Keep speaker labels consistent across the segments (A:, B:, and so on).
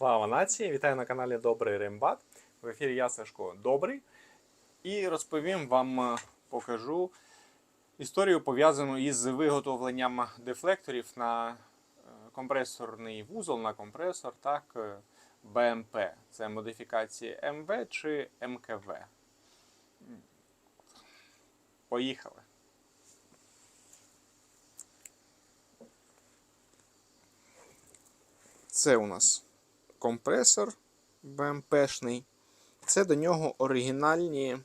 A: Слава нації! Вітаю на каналі Добрий Рембат. В ефірі я Сашко Добрий. І розповім вам, е, покажу історію пов'язану із виготовленням дефлекторів на е, компресорний вузол, на компресор, так, е, БМП. Це модифікації МВ чи МКВ. Поїхали. Це у нас компресор БМПшний. Це до нього оригінальні,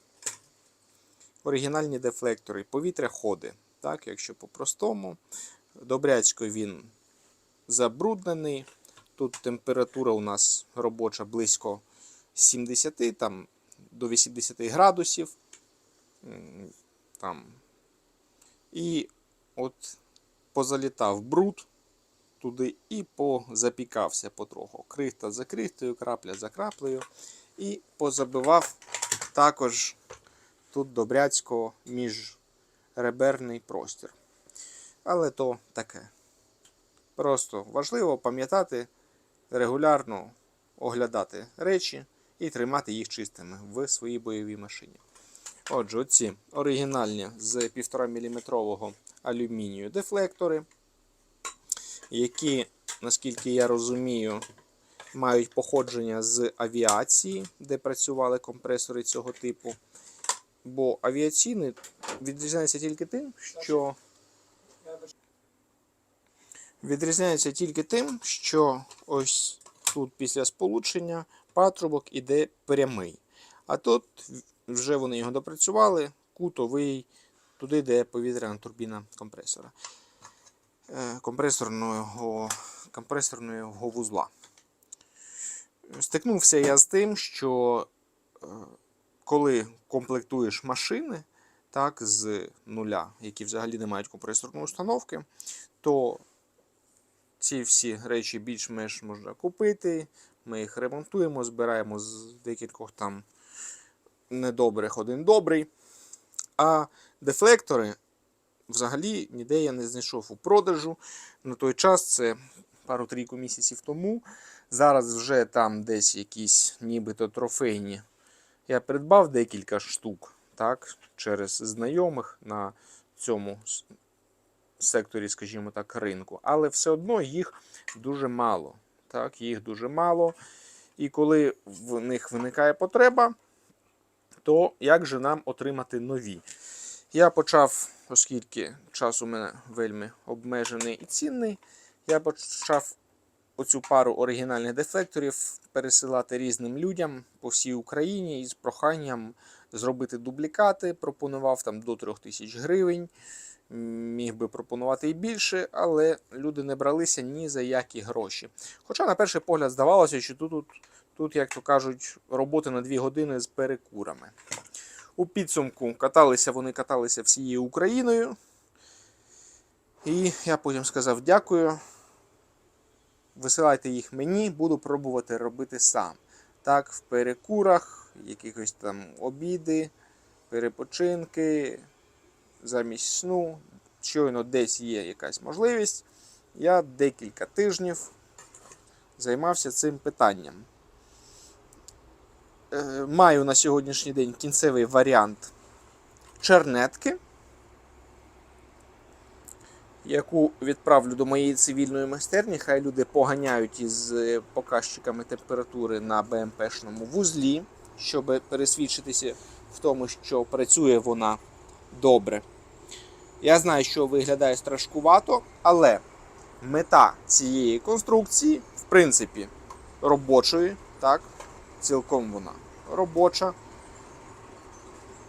A: оригінальні дефлектори, повітряходи. Так, якщо по-простому. Добрячко він забруднений. Тут температура у нас робоча близько 70 там, до 80 градусів. Там. І от позалітав бруд туди і позапікався потроху. Крихта за крихтою, крапля за краплею. І позабивав також тут добряцько міжреберний простір. Але то таке. Просто важливо пам'ятати, регулярно оглядати речі і тримати їх чистими в своїй бойовій машині. Отже, оці оригінальні з 1,5 мм алюмінію дефлектори які, наскільки я розумію, мають походження з авіації, де працювали компресори цього типу. Бо авіаційний відрізняється тільки тим, що відрізняється тільки тим, що ось тут після сполучення патрубок іде прямий. А тут вже вони його допрацювали, кутовий, туди, де повітряна турбіна компресора. Е, компресорного, компресорного вузла. Стикнувся я з тим, що е, коли комплектуєш машини так, з нуля, які взагалі не мають компресорної установки, то ці всі речі більш-менш можна купити. Ми їх ремонтуємо, збираємо з декількох там недобрих один добрий. А дефлектори взагалі ніде я не знайшов у продажу. На той час це пару-трійку місяців тому. Зараз вже там десь якісь нібито трофейні. Я придбав декілька штук так, через знайомих на цьому секторі, скажімо так, ринку. Але все одно їх дуже мало. Так, їх дуже мало. І коли в них виникає потреба, то як же нам отримати нові? Я почав, оскільки час у мене вельми обмежений і цінний, я почав оцю пару оригінальних дефлекторів пересилати різним людям по всій Україні із проханням зробити дублікати. Пропонував там до 3000 гривень. Міг би пропонувати і більше, але люди не бралися ні за які гроші. Хоча, на перший погляд, здавалося, що тут, тут, як то кажуть, роботи на 2 години з перекурами. У підсумку каталися вони каталися всією Україною. І я потім сказав дякую. Висилайте їх мені, буду пробувати робити сам. Так, в перекурах, якихось там обіди, перепочинки, замість сну. Щойно десь є якась можливість. Я декілька тижнів займався цим питанням. Е, Маю на сьогоднішній день кінцевий варіант чернетки, яку відправлю до моєї цивільної майстерні. Хай люди поганяють із е, показчиками температури на БМПшному вузлі, щоб пересвідчитися в тому, що працює вона добре. Я знаю, що виглядає страшкувато, але мета цієї конструкції, в принципі, робочої, так, цілком вона робоча.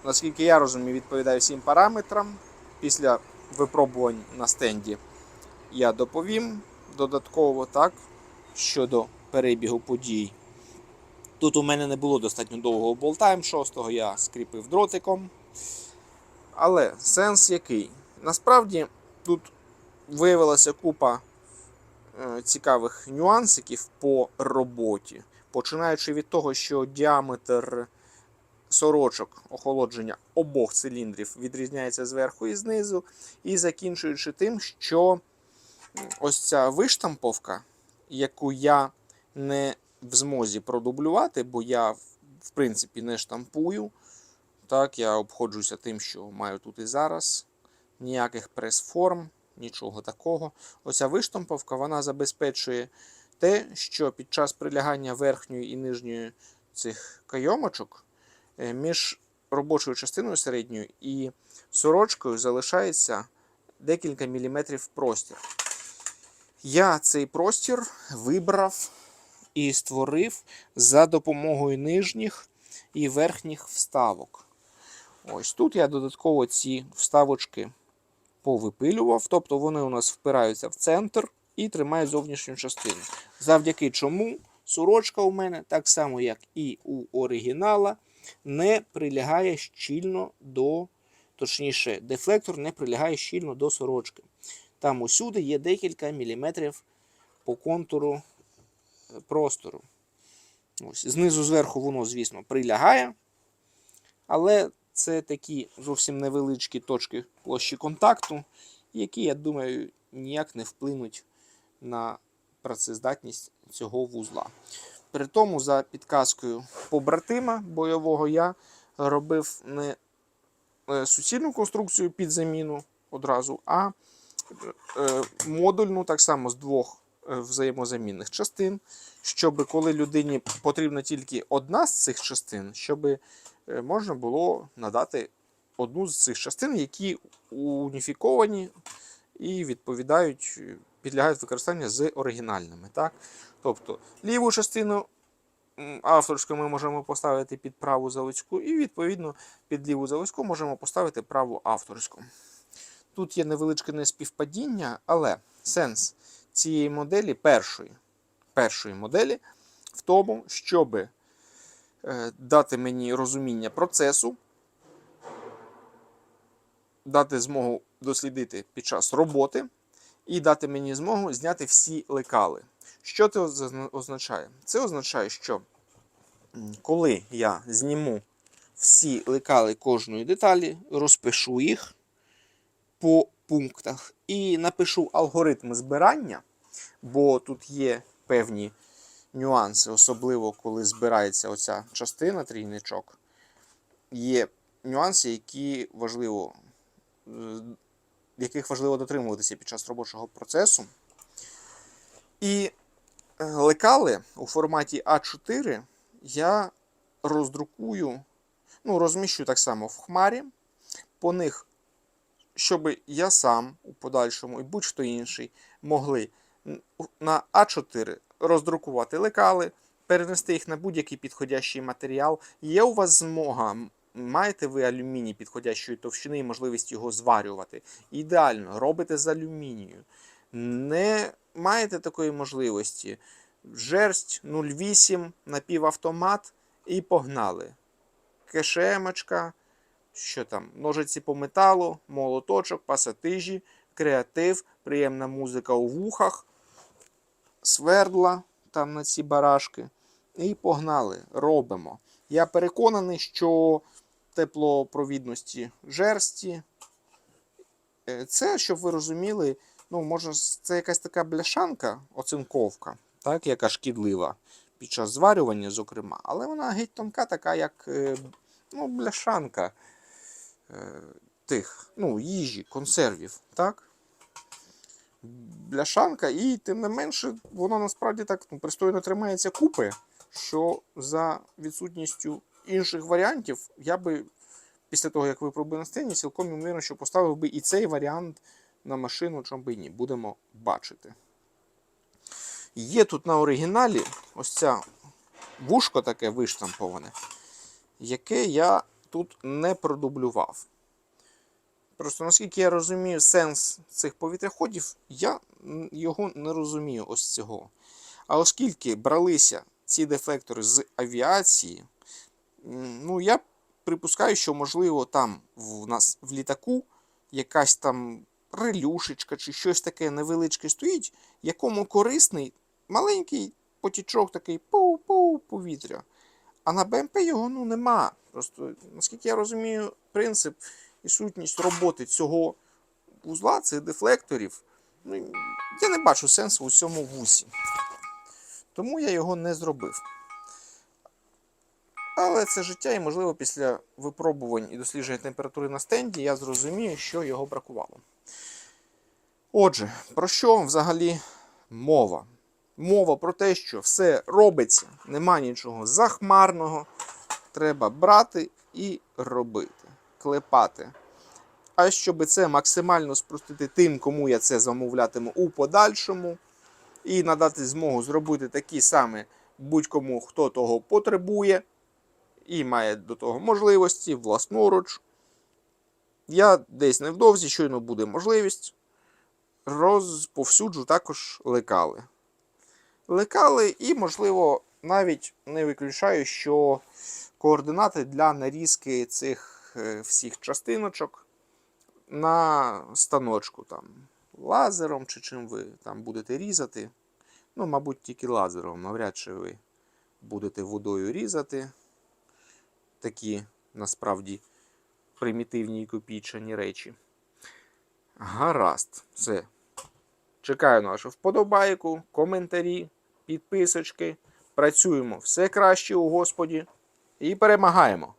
A: Наскільки я розумію, відповідає всім параметрам. Після випробувань на стенді я доповім додатково так, щодо перебігу подій. Тут у мене не було достатньо довгого болта М6, я скріпив дротиком. Але сенс який? Насправді тут виявилася купа е, цікавих нюансиків по роботі. Починаючи від того, що діаметр сорочок охолодження обох циліндрів відрізняється зверху і знизу, і закінчуючи тим, що ось ця виштамповка, яку я не в змозі продублювати, бо я, в принципі, не штампую. Так, я обходжуся тим, що маю тут і зараз. Ніяких прес-форм, нічого такого. Оця виштамповка вона забезпечує те, що під час прилягання верхньої і нижньої цих кайомочок е, між робочою частиною середньою і сорочкою залишається декілька міліметрів простір. Я цей простір вибрав і створив за допомогою нижніх і верхніх вставок. Ось тут я додатково ці вставочки повипилював, тобто вони у нас впираються в центр і тримають зовнішню частину. Завдяки чому сорочка у мене, так само як і у оригінала, не прилягає щільно до, точніше, дефлектор не прилягає щільно до сорочки. Там усюди є декілька міліметрів по контуру е, простору. Ось, знизу зверху воно, звісно, прилягає. Але це такі зовсім невеличкі точки площі контакту, які, я думаю, ніяк не вплинуть на працездатність цього вузла. При тому, за підказкою побратима бойового, я робив не е, суцільну конструкцію під заміну одразу, а е, модульну, так само з двох е, взаємозамінних частин, щоб коли людині потрібна тільки одна з цих частин, щоб можна було надати одну з цих частин, які уніфіковані і відповідають, підлягають використанню з оригінальними. Так? Тобто ліву частину авторську ми можемо поставити під праву заводську, і відповідно під ліву заводську можемо поставити праву авторську. Тут є невеличке неспівпадіння, але сенс цієї моделі першої, першої моделі в тому, щоб е, дати мені розуміння процесу, дати змогу дослідити під час роботи і дати мені змогу зняти всі лекали. Що це означає? Це означає, що коли я зніму всі лекали кожної деталі, розпишу їх по пунктах і напишу алгоритм збирання, бо тут є певні нюанси, особливо коли збирається оця частина, трійничок. Є нюанси, які важливо, е, яких важливо дотримуватися під час робочого процесу. І е, лекали у форматі А4 я роздрукую, ну, розміщу так само в хмарі. По них щоб я сам у подальшому і будь-хто інший могли на А4 роздрукувати лекали, перенести їх на будь-який підходящий матеріал. Є у вас змога, маєте ви алюміній підходящої товщини і можливість його зварювати. Ідеально, робите з алюмінію. Не маєте такої можливості. Жерсть 0,8 напівавтомат і погнали. Кишемочка, що там, ножиці по металу, молоточок, пасатижі, креатив, приємна музика у вухах, свердла там на ці барашки. І погнали, робимо. Я переконаний, що теплопровідності жерсті. е, Це, щоб ви розуміли, ну, може, це якась така бляшанка, оцинковка, так, яка шкідлива під час зварювання, зокрема. Але вона геть тонка, така, як е, ну, бляшанка е, тих, ну, їжі, консервів, так? Бляшанка, і тим не менше, воно насправді так ну, пристойно тримається купи, що за відсутністю інших варіантів я би після того, як випробую на сцені, цілком ймовірно, що поставив би і цей варіант на машину, чому би ні. Будемо бачити. Є тут на оригіналі ось ця вушко таке виштамповане, яке я тут не продублював. Просто наскільки я розумію сенс цих повітряходів, я його не розумію ось цього. А оскільки бралися ці дефлектори з авіації, ну я припускаю, що можливо там в нас в літаку якась там релюшечка чи щось таке невеличке стоїть, якому корисний маленький потічок такий пу-пу повітря. А на БМП його ну, нема. Просто, наскільки я розумію, принцип і сутність роботи цього вузла, цих дефлекторів, ну, я не бачу сенсу у цьому вусі. Тому я його не зробив. Але це життя, і, можливо, після випробувань і дослідження температури на стенді я зрозумію, що його бракувало. Отже, про що взагалі мова? Мова про те, що все робиться, нема нічого захмарного. Треба брати і робити, клепати. А щоб це максимально спростити тим, кому я це замовлятиму у подальшому, і надати змогу зробити такі самі будь-кому, хто того потребує, і має до того можливості власноруч. Я десь невдовзі, щойно буде можливість, розповсюджу також лекали. Лекали, і, можливо, навіть не виключаю, що координати для нарізки цих е, всіх частиночок на станочку там, лазером чи чим ви там будете різати. Ну, мабуть, тільки лазером, навряд чи ви будете водою різати. Такі насправді примітивні і копійчані речі. Гаразд, все. Чекаю на вашу вподобайку, коментарі, підписочки. Працюємо все краще у Господі і перемагаємо!